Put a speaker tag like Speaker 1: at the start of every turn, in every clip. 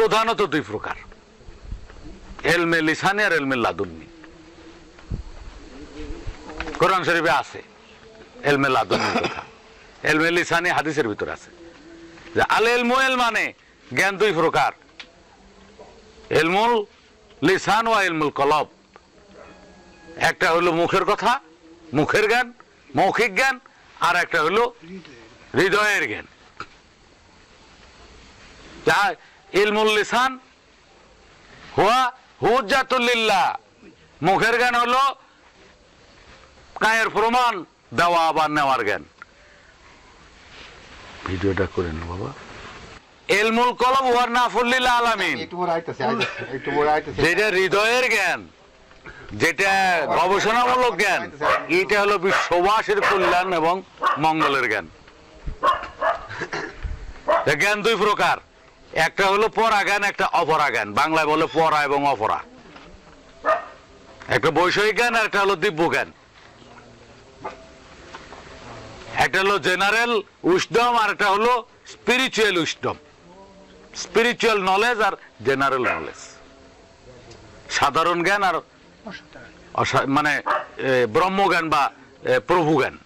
Speaker 1: প্রধানত দুই প্রকার। এলমে লিসানি আর এলমে লাদুন্নি। কোরআন শরীফে আছে এলমে লাদুন্নি কথা। এলমে লিসানি হাদিসের ভিতরে আছে। যে আল এলমু এল মানে জ্ঞান দুই প্রকার। এলমুল লিসান ও এলমুল কলব। একটা হলো মুখের কথা, মুখের জ্ঞান, মৌখিক জ্ঞান, আর একটা হলো হৃদয়ের জ্ঞান। ইলমুল লিসান হুয়া হুজাতুল্লিল্লাহ মুখের জ্ঞান হলো কায়ের প্রমাণ দেওয়া আবার নেওয়ার জ্ঞান। ভিডিওটা করে নে বাবা। এলমুল কলম হুয়ার নাফুল্লিল আলামিন। যেটা হৃদয়ের জ্ঞান যেটা গবেষণামূলক জ্ঞান এটা হলো বিশ্ববাসীর কল্যাণ এবং মঙ্গলের জ্ঞান। জ্ঞান দুই প্রকার। একটা হলো পরা জ্ঞান একটা অপরা জ্ঞান বাংলায় বলে পরা এবং অপরা। একটা বৈষয়িক জ্ঞান আর একটা হলো দিব্য জ্ঞান। একটা হলো জেনারেল উইসডম আর একটা হলো স্পিরিচুয়াল উইসডম স্পিরিচুয়াল নলেজ আর জেনারেল নলেজ। সাধারণ জ্ঞান আর মানে ব্রহ্মজ্ঞান বা প্রভু জ্ঞান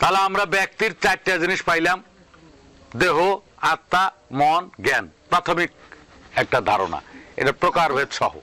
Speaker 1: তাহলে আমরা ব্যক্তির চারটা জিনিস পাইলাম। দেহ আত্মা মন জ্ঞান প্রাথমিক একটা ধারণা। এটা প্রকারভেদ সহ।